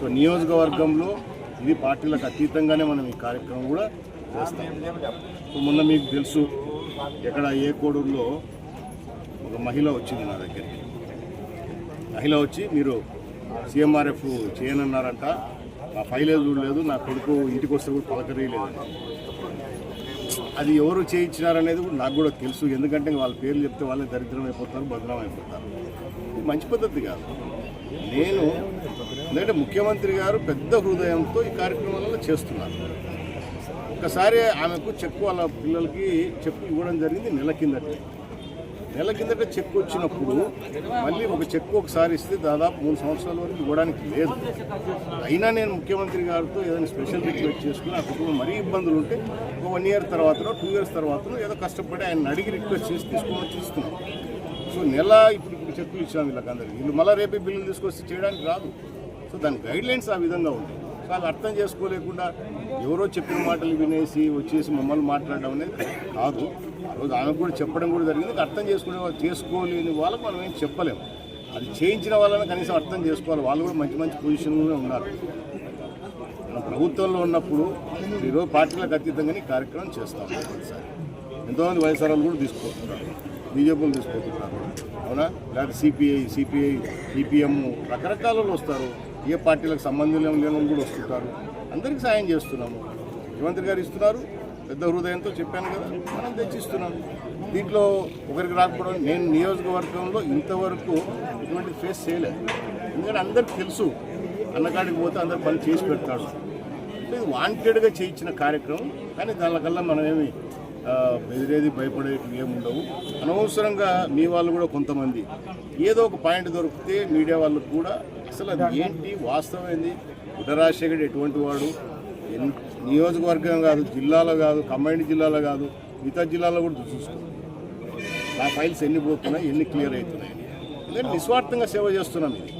So నియోజకవర్గంలో ఇది పార్టీలకు అతీతంగానే మనం ఈ కార్యక్రమం కూడా చేస్తాం. సో మొన్న మీకు తెలుసు ఎక్కడ ఏ కోడూరులో ఒక మహిళ వచ్చింది నా దగ్గరికి. మహిళ వచ్చి మీరు సీఎంఆర్ఎఫ్ చేయనన్నారంట నా ఫైలే చూడలేదు నా కొడుకు ఇంటికి వస్తే కూడా లేదు అది ఎవరు చేయించినారనేది కూడా నాకు కూడా తెలుసు. ఎందుకంటే వాళ్ళ పేర్లు చెప్తే వాళ్ళే దరిద్రం అయిపోతారు భద్రం అయిపోతారు. ఇది మంచి పద్ధతి కాదు. నేను ఎందుకంటే ముఖ్యమంత్రి గారు పెద్ద హృదయంతో ఈ కార్యక్రమాలలో చేస్తున్నారు. ఒకసారి ఆమెకు చెక్కు వాళ్ళ పిల్లలకి చెప్పు ఇవ్వడం జరిగింది నెల కిందట. నెల కిందట చెక్ వచ్చినప్పుడు మళ్ళీ ఒక చెక్ ఒకసారి ఇస్తే దాదాపు మూడు సంవత్సరాల వరకు ఇవ్వడానికి లేదు. అయినా నేను ముఖ్యమంత్రి గారితో ఏదైనా స్పెషల్ రిక్వెస్ట్ చేసుకుని ఆ కుటుంబం మరీ ఇబ్బందులు ఉంటే ఒక వన్ ఇయర్ తర్వాతనో టూ ఇయర్స్ తర్వాతనో ఏదో కష్టపడి ఆయన అడిగి రిక్వెస్ట్ చేసి తీసుకొని వచ్చి సో నెల ఇప్పుడు ఇప్పుడు చెక్కులు ఇచ్చాం వీళ్ళకందరికీ. వీళ్ళు మళ్ళీ రేపే బిల్లులు తీసుకొచ్చి చేయడానికి రాదు. సో దాని గైడ్లైన్స్ ఆ విధంగా ఉంటాయి. వాళ్ళు అర్థం చేసుకోలేకుండా ఎవరో చెప్పిన మాటలు వినేసి వచ్చేసి మమ్మల్ని మాట్లాడడం అనేది కాదు. ఆ రోజు ఆమెకు కూడా చెప్పడం కూడా జరిగింది. అర్థం చేసుకునే వాళ్ళు చేసుకోలేని వాళ్ళకు మనం ఏం చెప్పలేము. అది చేయించిన వాళ్ళని కనీసం అర్థం చేసుకోవాలి. వాళ్ళు కూడా మంచి మంచి పొజిషన్లోనే ఉన్నారు. మనం ప్రభుత్వంలో ఉన్నప్పుడు ఈరోజు పార్టీలకు అతీతంగా ఈ కార్యక్రమం చేస్తాం. ఎంతోమంది వైఎస్ఆర్ కూడా తీసుకుపోతున్నారు. బీజేపీలు తీసుకుపోతున్నారు. అవునా? లేకపోతే సిపిఐ సిపిఐ సిపిఎం రకరకాల వాళ్ళు వస్తారు. ఏ పార్టీలకు సంబంధం లేని కూడా వస్తుంటారు. అందరికీ సాయం చేస్తున్నాము. ముఖ్యమంత్రి గారు ఇస్తున్నారు. పెద్ద హృదయంతో చెప్పాను కదా మనం తెచ్చిస్తున్నాం. దీంట్లో ఒకరికి రాకపోవడం నేను నియోజకవర్గంలో ఇంతవరకు ఇటువంటి ఫేస్ చేయలేదు. ఎందుకంటే అందరికి తెలుసు అన్నకాడికి పోతే అందరు పని చేసి పెడతాడు ఇది వాంటెడ్గా చేయించిన కార్యక్రమం కానీ దానికల్లా మనమేమి బెదిరేది భయపడేటివి ఏమి ఉండవు. అనవసరంగా మీ వాళ్ళు కూడా కొంతమంది ఏదో ఒక పాయింట్ దొరికితే మీడియా వాళ్ళకు కూడా అసలు అది ఏంటి? వాస్తవం ఏంది ఉడరాజశేఖర్ ఎటువంటి వాడు? నియోజకవర్గం కాదు జిల్లాలో కాదు కంబైండ్ జిల్లాలో కాదు మిగతా జిల్లాలో కూడా చూసుకో. నా ఫైల్స్ ఎన్ని పోతున్నాయి ఎన్ని క్లియర్ అవుతున్నాయి? ఎందుకంటే నిస్వార్థంగా సేవ చేస్తున్నాం ఇది.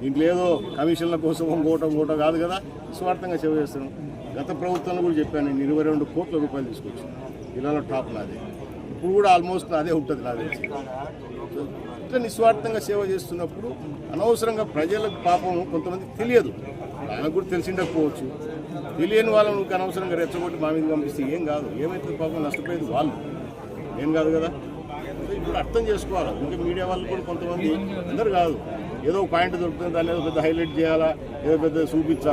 దీంట్లో ఏదో కమిషన్ల కోసం ఇంకోటం ఇంకోటం కాదు కదా నిస్వార్థంగా సేవ చేస్తున్నాం గత ప్రభుత్వంలో కూడా చెప్పాను నేను ఇరవై రెండు కోట్ల రూపాయలు తీసుకొచ్చాను. జిల్లాలో టాప్ నాదే. ఇప్పుడు కూడా ఆల్మోస్ట్ నాదే ఉంటుంది నాదే. ఇట్లా నిస్వార్థంగా సేవ చేస్తున్నప్పుడు అనవసరంగా ప్రజలకు పాపం కొంతమంది తెలియదు. ఆయనకు కూడా తెలిసిండకపోవచ్చు తెలియని వాళ్ళని అనవసరంగా రెచ్చగొట్టి మా మీద పంపిస్తే ఏం కాదు. ఏమైతే పాపం నష్టపోయేది వాళ్ళు. ఏం కాదు కదా? ఇప్పుడు అర్థం చేసుకోవాలి. ఇంకా మీడియా వాళ్ళు కూడా కొంతమంది అందరు కాదు. ఏదో ఒక పాయింట్ దొరుకుతుంది దాన్ని ఏదో పెద్ద హైలైట్ చేయాలా ఏదో పెద్ద చూపించాలి.